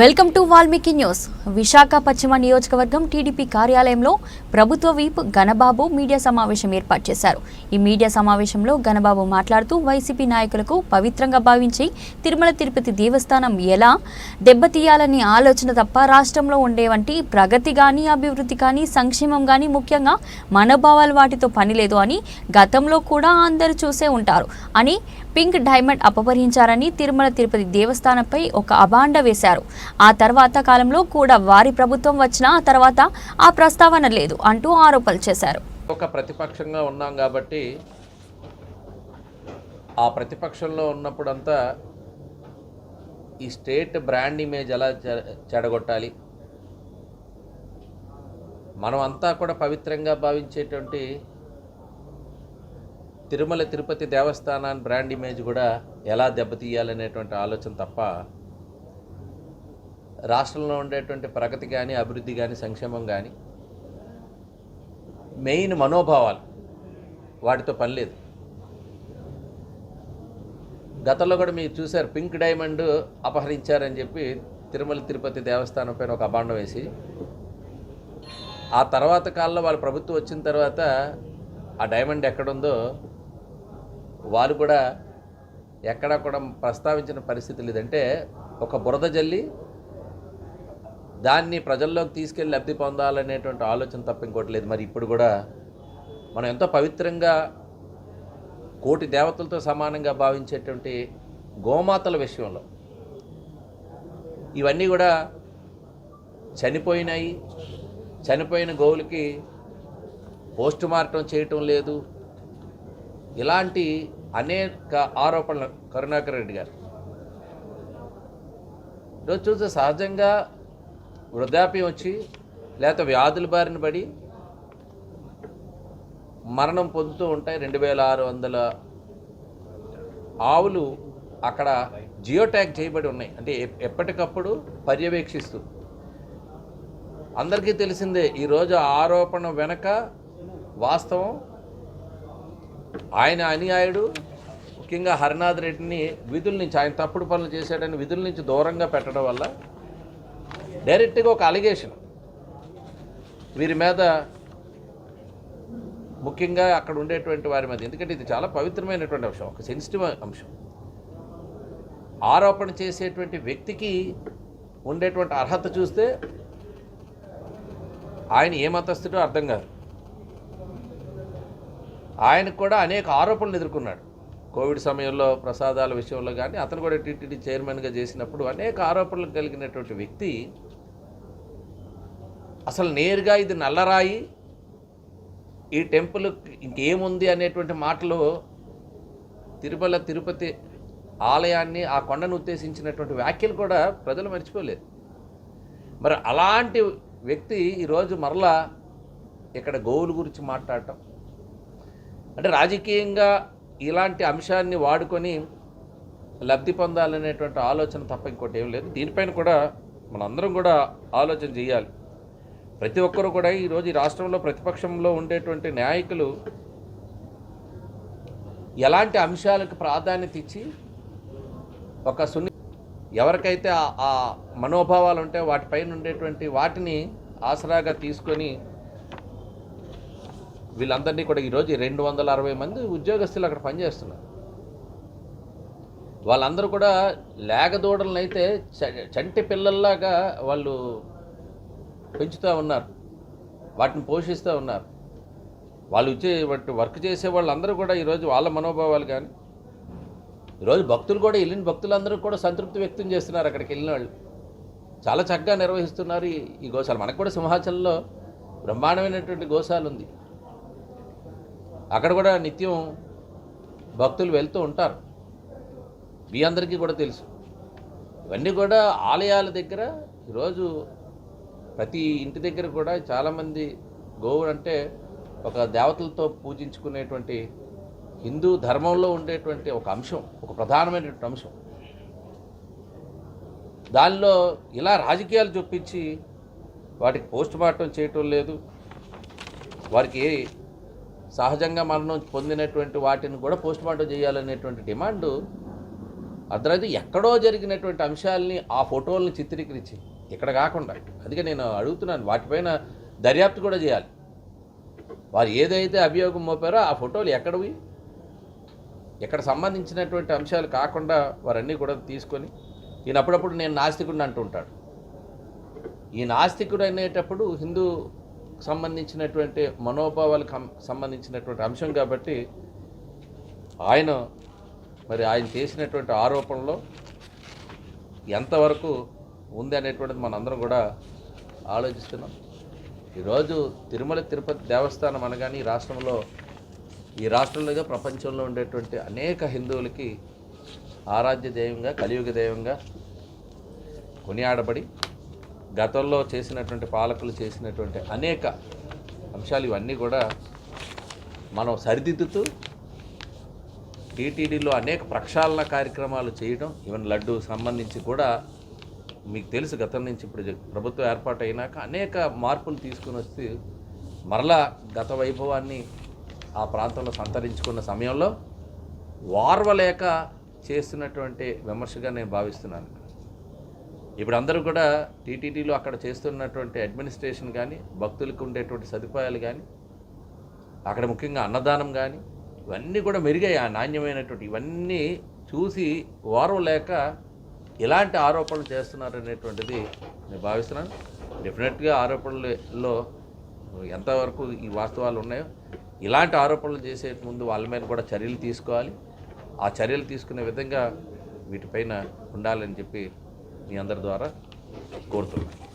Welcome to Valmiki news. Visakha పశ్చిమ నియోజకవర్గం TDP కార్యాలయంలో ప్రభుత్వ వీప్ గణబాబు మీడియా సమావేశం ఏర్పాటు చేశారు. ఈ మీడియా సమావేశంలో గణబాబు మాట్లాడుతూ వైసీపీ నాయకులకు పవిత్రంగా భావించి తిరుమల తిరుపతి దేవస్థానం ఎలా దెబ్బతీయాలని ఆలోచన తప్ప రాష్ట్రంలో ఉండే వంటి ప్రగతి కానీ అభివృద్ధి కానీ సంక్షేమం కానీ ముఖ్యంగా మనోభావాలు వాటితో పని లేదు అని గతంలో కూడా అందరూ చూసే ఉంటారు అని పింక్ డైమండ్ అపహరించారని తిరుమల తిరుపతి దేవస్థానంపై ఒక అభాండ వేశారు. ఆ తర్వాత కాలంలో కూడా వారి ప్రభుత్వం వచ్చిన ఆ తర్వాత ఆ ప్రస్తావన లేదు అంటూ ఆరోపణలు చేశారు. ఒక ప్రతిపక్షంగా ఉన్నాం కాబట్టి ఆ ప్రతిపక్షంలో ఉన్నప్పుడంతా ఈ స్టేట్ బ్రాండ్ ఇమేజ్ ఎలా చెడగొట్టాలి? మనం అంతా కూడా పవిత్రంగా భావించేటువంటి తిరుమల తిరుపతి దేవస్థానాన్ని బ్రాండ్ ఇమేజ్ కూడా ఎలా దెబ్బతీయాలనేటువంటి ఆలోచన తప్ప రాష్ట్రంలో ఉండేటువంటి ప్రగతి కానీ అభివృద్ధి కానీ సంక్షేమం కానీ మెయిన్ మనోభావాలు వాటితో పని లేదు. గతంలో కూడా మీరు చూశారు పింక్ డైమండ్ అపహరించారని చెప్పి తిరుమల తిరుపతి దేవస్థానం పైన ఒక అభాండం వేసి ఆ తర్వాత కాలంలో వాళ్ళ ప్రభుత్వం వచ్చిన తర్వాత ఆ డైమండ్ ఎక్కడుందో వారు కూడా ఎక్కడా కూడా ప్రస్తావించిన పరిస్థితి లేదంటే ఒక బురద జల్లి దాన్ని ప్రజల్లోకి తీసుకెళ్ళి లబ్ధి పొందాలనేటువంటి ఆలోచన తప్ప ఇంకోటి లేదు. మరి ఇప్పుడు కూడా మనం ఎంతో పవిత్రంగా కోటి దేవతలతో సమానంగా భావించేటువంటి గోమాతల విషయంలో ఇవన్నీ కూడా చనిపోయినాయి. చనిపోయిన గోవులకి పోస్ట్ మార్టం చేయటం లేదు. ఇలాంటి అనేక ఆరోపణలు కరుణాకర్ రెడ్డి గారు. ఈరోజు చూస్తే సహజంగా వృద్ధాప్యం వచ్చి లేకపోతే వ్యాధుల బారిన పడి మరణం పొందుతూ ఉంటాయి. రెండు వేల ఆరు వందల ఆవులు అక్కడ జియో ట్యాగ్ చేయబడి ఉన్నాయి. అంటే ఎప్- ఎప్పటికప్పుడు పర్యవేక్షిస్తూ. అందరికీ తెలిసిందే ఈరోజు ఆరోపణ వెనక వాస్తవం ఆయన అనుయాయుడు ముఖ్యంగా హరినాథ్ రెడ్డిని విధుల నుంచి ఆయన తప్పుడు పనులు చేశాడని విధుల నుంచి దూరంగా పెట్టడం వల్ల డైరెక్ట్గా ఒక అలిగేషన్. వీరి మీద ముఖ్యంగా అక్కడ ఉండేటువంటి వారి మీద ఎందుకంటే ఇది చాలా పవిత్రమైనటువంటి అంశం ఒక సెన్సిటివ్ అంశం. ఆరోపణ చేసేటువంటి వ్యక్తికి ఉండేటువంటి అర్హత చూస్తే ఆయన ఏ మతస్థుడో అర్థం కాదు. ఆయనకు కూడా అనేక ఆరోపణలు ఎదుర్కొన్నాడు. కోవిడ్ సమయంలో ప్రసాదాల విషయంలో కానీ అతను కూడా టీటీడీ చైర్మన్గా చేసినప్పుడు అనేక ఆరోపణలు కలిగినటువంటి వ్యక్తి అసలు నేరుగా ఇది నల్లరాయి ఈ టెంపుల్ ఇంకేముంది అనేటువంటి మాటలు తిరుమల తిరుపతి ఆలయాన్ని ఆ కొండను ఉద్దేశించినటువంటి వ్యాఖ్యలు కూడా ప్రజలు మర్చిపోలేదు. మరి అలాంటి వ్యక్తి ఈరోజు మరలా ఇక్కడ గోవుల గురించి మాట్లాడటం అంటే రాజకీయంగా ఇలాంటి అంశాన్ని వాడుకొని లబ్ధి పొందాలనేటువంటి ఆలోచన తప్ప ఇంకోటి ఏం లేదు. దీనిపైన కూడా మనందరం కూడా ఆలోచన చేయాలి. ప్రతి ఒక్కరూ కూడా ఈరోజు ఈ రాష్ట్రంలో ప్రతిపక్షంలో ఉండేటువంటి నాయకులు ఎలాంటి అంశాలకు ప్రాధాన్యత ఇచ్చి ఒక సున్ని ఎవరికైతే ఆ- మనోభావాలు ఉంటాయో వాటిపైన ఉండేటువంటి వాటిని ఆసరాగా తీసుకొని వీళ్ళందరినీ కూడా ఈరోజు రెండు వందల అరవై మంది ఉద్యోగస్తులు అక్కడ పనిచేస్తున్నారు. వాళ్ళందరూ కూడా లేగదూడలను అయితే చ- చంటి పిల్లల్లాగా వాళ్ళు పెంచుతూ ఉన్నారు. వాటిని పోషిస్తూ ఉన్నారు. వాళ్ళు వచ్చే వాటి వర్క్ చేసే వాళ్ళందరూ కూడా ఈరోజు వాళ్ళ మనోభావాలు కానీ ఈరోజు భక్తులు కూడా వెళ్ళిన భక్తులందరూ కూడా సంతృప్తి వ్యక్తం చేస్తున్నారు అక్కడికి వెళ్ళిన వాళ్ళు. చాలా చక్కగా నిర్వహిస్తున్నారు ఈ ఈ గోశాల. మనకు కూడా సింహాచలంలో బ్రహ్మాండమైనటువంటి గోశాల ఉంది అక్కడ కూడా నిత్యం భక్తులు వెళ్తూ ఉంటారు. మీ అందరికీ కూడా తెలుసు. ఇవన్నీ కూడా ఆలయాల దగ్గర ఈరోజు ప్రతి ఇంటి దగ్గర కూడా చాలామంది గోవుడు అంటే ఒక దేవతలతో పూజించుకునేటువంటి హిందూ ధర్మంలో ఉండేటువంటి ఒక అంశం ఒక ప్రధానమైనటువంటి అంశం. దానిలో ఇలా రాజకీయాలు చూపించి వాటికి పోస్ట్ మార్టం చేయటం లేదు. వారికి ఏ సహజంగా మరణం పొందినటువంటి వాటిని కూడా పోస్ట్ మార్టం చేయాలనేటువంటి డిమాండ్ అర్ధరాత్రి ఎక్కడో జరిగినటువంటి అంశాలని ఆ ఫోటోలను చిత్రీకరించి ఇక్కడ కాకుండా అందుకే నేను అడుగుతున్నాను వాటిపైన దర్యాప్తు కూడా చేయాలి. వారు ఏదైతే అభియోగం మోపారో ఆ ఫోటోలు ఎక్కడవి ఎక్కడ సంబంధించినటువంటి అంశాలు కాకుండా వారన్నీ కూడా తీసుకొని ఈయన అప్పుడప్పుడు నేను నాస్తికుడిని అంటుంటాడు. ఈ నాస్తికుడు అనేటప్పుడు హిందూ సంబంధించినటువంటి మనోభావాలకు సంబంధించినటువంటి అంశం కాబట్టి ఆయన మరి ఆయన చేసినటువంటి ఆరోపణలో ఎంతవరకు ఉంది అనేటువంటిది మనందరం కూడా ఆలోచిస్తున్నాం. ఈరోజు తిరుమల తిరుపతి దేవస్థానం అనగానే ఈ రాష్ట్రంలో ఈ రాష్ట్రంలోగా ప్రపంచంలో ఉండేటువంటి అనేక హిందువులకి ఆరాధ్య దైవంగా కలియుగ దైవంగా కొనియాడబడి గతంలో చేసినటువంటి పాలకులు చేసినటువంటి అనేక అంశాలు ఇవన్నీ కూడా మనం సరిదిద్దుతూ టీటీడీలో అనేక ప్రక్షాళన కార్యక్రమాలు చేయడం ఈవెన్ లడ్డు సంబంధించి కూడా మీకు తెలుసు గతం నుంచి ఇప్పుడు ప్రభుత్వం ఏర్పాటు అయినాక అనేక మార్పులు తీసుకుని వస్తే మరలా గత వైభవాన్ని ఆ ప్రాంతంలో సంతరించుకున్న సమయంలో వార్వలేక చేస్తున్నటువంటి విమర్శగా నేను భావిస్తున్నాను. ఇప్పుడు అందరూ కూడా టీటీడీలో అక్కడ చేస్తున్నటువంటి అడ్మినిస్ట్రేషన్ కానీ భక్తులకు ఉండేటువంటి సదుపాయాలు కానీ అక్కడ ముఖ్యంగా అన్నదానం కానీ ఇవన్నీ కూడా మెరుగాయి. ఆ నాణ్యమైనటువంటి ఇవన్నీ చూసి వారం లేక ఇలాంటి ఆరోపణలు చేస్తున్నారు అనేటువంటిది నేను భావిస్తున్నాను. డెఫినెట్గా ఆరోపణలలో ఎంతవరకు ఈ వాస్తవాలు ఉన్నాయో ఇలాంటి ఆరోపణలు చేసే ముందు వాళ్ళ మీద కూడా చర్యలు తీసుకోవాలి. ఆ చర్యలు తీసుకునే విధంగా వీటిపైన ఉండాలని చెప్పి మీ అందరి ద్వారా కోరుతున్నాను.